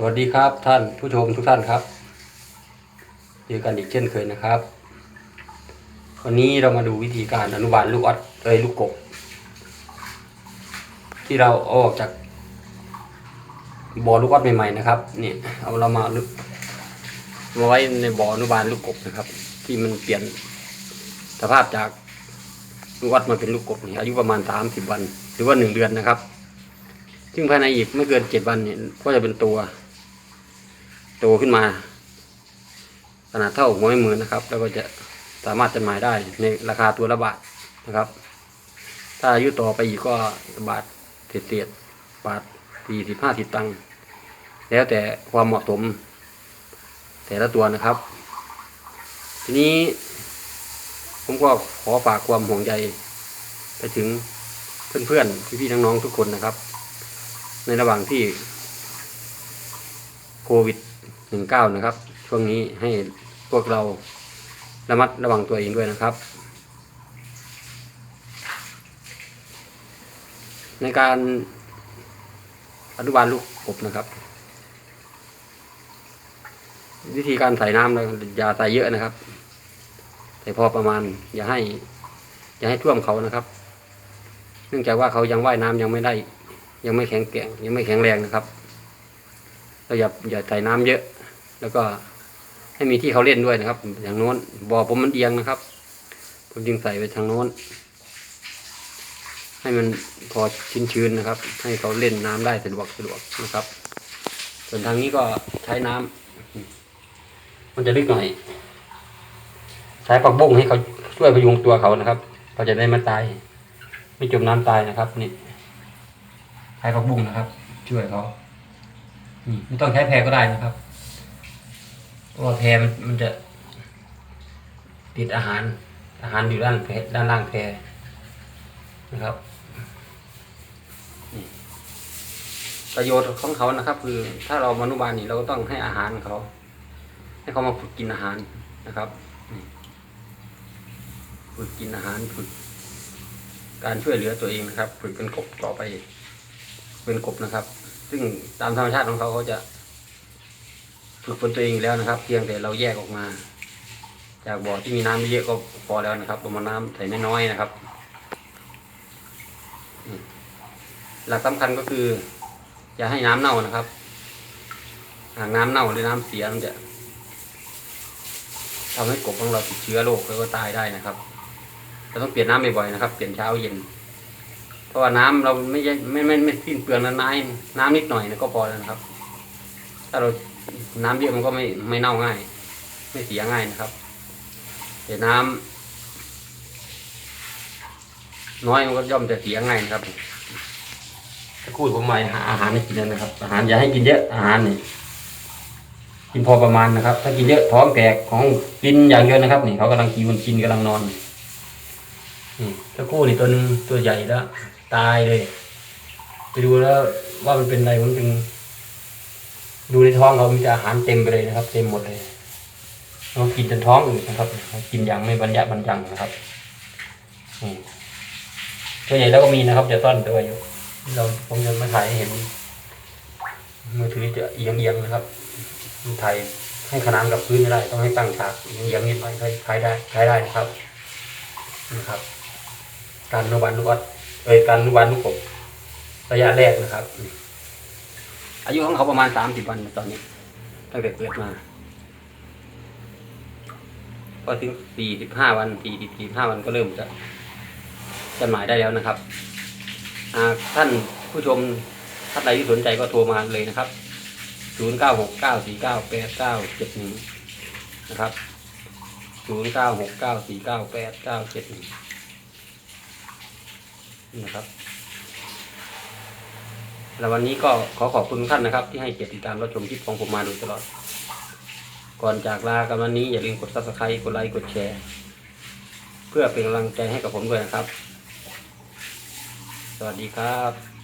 สวัสดีครับท่านผู้ชมทุกท่านครับเจอกันอีกเช่นเคยนะครับ วันนี้เรามาดูวิธีการอนุบาลลูกออดเอ้ยลูกกบ ที่เราเอาออกจากบ่อลูกออดใหม่ๆนะครับนี่เอาเรามาลึกมาไว้ในบ่ออนุบาลลูกกบนะครับ ที่มันเปลี่ยนสภาพจากลูกออดมาเป็นลูกกบนี่อายุประมาณสามสิบวัน หรือว่าหนึ่งเดือนนะครับ ซึ่งภายในอีกไม่เกินเจ็ดวันเนี่ยก็จะเป็นตัว โตขึ้นมา ขนาดเท่าหัวแม่มือนะครับ แล้วก็จะสามารถจำหน่ายได้ในราคาตัวละบาทนะครับ ถ้าอายุต่อไปอีกก็บาทเศษๆบาทสี่สิบห้าสิบตังค์แล้วแต่ความเหมาะสม แต่ละตัวนะครับ ทีนี้ผมก็ขอฝากความห่วงใยไปถึงเพื่อนๆ พี่ๆ น้องๆ ทุกคนนะครับ ในระหว่างที่โควิด หนึ่งเก้านะครับ ช่วงนี้ให้พวกเราระมัดระวังตัวเองด้วยนะครับ ในการอนุบาลลูกกบนะครับ วิธีการใส่น้ำเราอย่าใส่เยอะนะครับใส่พอประมาณ อย่าให้ อย่าให้ท่วมเขานะครับ เนื่องจากว่าเขายังว่ายน้ำยังไม่ได้ ยังไม่แข็งแกร่งยังไม่แข็งแรงนะครับเราอย่าอย่าใส่น้ำเยอะ แล้วก็ให้มีที่เขาเล่นด้วยนะครับ อย่างโน้นบ่อผมมันเอียงนะครับ ผมจึงใส่ไปทางโน้น ให้มันพอชื้นๆนะครับ ให้เขาเล่นน้ำได้สะดวกสะดวกนะครับ ส่วนทางนี้ก็ใช้น้ำมันจะลึกหน่อย ใช้ปักบุ้งให้เขาช่วยพยุงตัวเขานะครับเขาจะได้ไม่ตาย ไม่จมน้ำตายนะครับนี่ใช้ปักบุ้งนะครับ ช่วยเขาไม่ต้องใช้แพรก็ได้นะครับ ราะว่าแพมันมันจะ ติดอาหาร อาหารอยู่ด้านแพด้านล่างแพนะครับประโยชน์ของเขานะครับ คือ ถ้าเรามนุบาลนี่เราก็ต้องให้อาหารเขา ให้เขามาฝึกกินอาหารนะครับฝึกกินอาหารฝึก การช่วยเหลือตัวเองนะครับ ฝึกเป็นกบต่อไป เป็นกบนะครับ ซึ่งตามธรรมชาติของเขาเขาจะ ฝึกฝนตัวเองอยู่แล้วนะครับ เพียงแต่เราแยกออกมา จากบ่อที่มีน้ำไม่เยอะก็พอแล้วนะครับประมาณน้ำใส่น้อยๆนะครับ หลักสำคัญก็คือ อย่าให้น้ำเน่านะครับหากน้ำเน่าหรือน้ำเสียมันจะทำให้กบของเราติดเชื้อโรคแล้วก็ตายได้นะครับเราต้องเปลี่ยนน้ำบ่อยๆนะครับ เปลี่ยนเช้าเย็น เพราะว่าน้ำเราไม่ไม่ไม่ไม่สิ้นเปลืองนะน้ำน้ำนิดหน่อยนะก็พอแล้วนะครับ ถ้าเรา น้ำเยอะมันก็ไม่ไม่เน่าง่าย ไม่เสียง่ายนะครับแต่น้ำน้อยมันก็ย่อมจะเสียง่ายนะครับถ้าพูดผมหมาหาอาหารให้กินนะครับ อาหารอย่าให้กินเยอะอาหารนี่กินพอประมาณนะครับ ถ้ากินเยอะท้องแตกของกินอย่างเดียวนะครับนี่เขากำลังกินมันกินกำลังนอนนี่ตะกู้นี่ตัวนึงตัวใหญ่แล้ว ตายเลย ไปดูแล้วว่ามันเป็นอะไรมันเป็น ดูในท้องเขามีแต่อาหารเต็มไปเลยนะครับ เต็มหมดเลยเรากินจนท้องอืดนะครับกินอย่างไม่บรรยะบรรยังนะครับนี่ตัวใหญ่แล้วก็มีนะครับจะต้อนตัวอยู่เราผมจะมาถ่ายให้เห็นมือถือจะเอียงเอียงนะครับถ่ายให้ขนานกับพื้นไม่ได้ต้องให้ตั้งฉากเอียงๆนิดหน่อยค่อยถ่ายได้ถ่ายได้นะครับนะครับ การนุบาลลูกออดเอ้ยการนุบาลลูกกบระยะแรกนะครับ อายุของเขาประมาณสามสิบวันตอนนี้ตั้งแต่เกิดมาพอถึงสี่สิบห้าวันสี่สิบสี่ห้าวันก็เริ่มจะจำหน่ายได้แล้วนะครับหากท่านผู้ชมท่านใดที่สนใจก็โทรมาเลยนะครับศูนย์เก้าหกเก้าสี่เก้าแปดเก้าเจ็ดหนึ่งนะครับศูนย์เก้าหกเก้าสี่เก้าแปดเก้าเจ็ดหนึ่งนะครับ แล้ววันนี้ก็ขอขอบคุณทุกท่านนะครับ ที่ให้เกียรติติดตามรับชมคลิปของผมมาโดยตลอด ก่อนจากลากันวันนี้อย่าลืมกดซับสไครต์กดไลค์กดแชร์ เพื่อเป็นกำลังใจให้กับผมด้วยนะครับ สวัสดีครับ